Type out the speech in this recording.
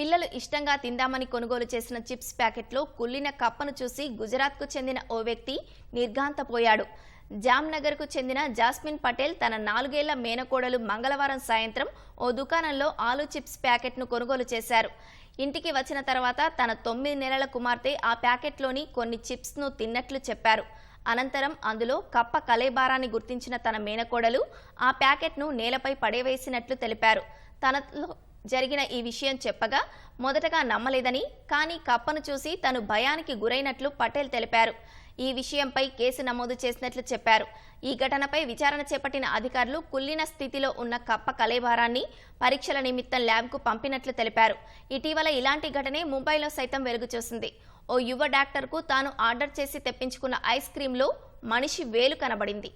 పిల్లలు ఇష్టంగా తిందామని కొనుగోలు చేసిన చిప్స్ ప్యాకెట్లో కుళ్ళిన కప్పను చూసి గుజరాత్కు చెందిన ఓ వ్యక్తి నిర్ఘాంతపోయాడు. జామ్నగర్కు చెందిన జాస్మిన్ పటేల్ తన నాలుగేళ్ళ మేనకోడలు మంగళవారం సాయంత్రం ఓ దుకాణంలో ఆలు చిప్స్ ప్యాకెట్ను కొనుగోలు చేశారు. ఇంటికి వచ్చిన తర్వాత తన తొమ్మిది నెలల కుమార్తె ఆ ప్యాకెట్లోని కొన్ని చిప్స్ను తిన్నట్లు చెప్పారు. అనంతరం అందులో కప్ప కలేబారాన్ని గుర్తించిన తన మేనకోడలు ఆ ప్యాకెట్ను నేలపై పడేవేసినట్లు తెలిపారు. తనలో జరిగిన ఈ విషయం చెప్పగా మొదటగా నమ్మలేదని కానీ కప్పను చూసి తను భయానికి గురైనట్లు పటేల్ తెలిపారు. ఈ విషయంపై కేసు నమోదు చేసినట్లు చెప్పారు. ఈ ఘటనపై విచారణ చేపట్టిన అధికారులు కుల్లిన స్థితిలో ఉన్న కప్ప కలేబారాన్ని పరీక్షల నిమిత్తం ల్యాబ్కు పంపినట్లు తెలిపారు. ఇటీవల ఇలాంటి ఘటనే ముంబైలో సైతం వెలుగుచూసింది. ఓ యువ డాక్టర్కు తాను ఆర్డర్ చేసి తెప్పించుకున్న ఐస్ క్రీంలో మనిషి వేలు కనబడింది.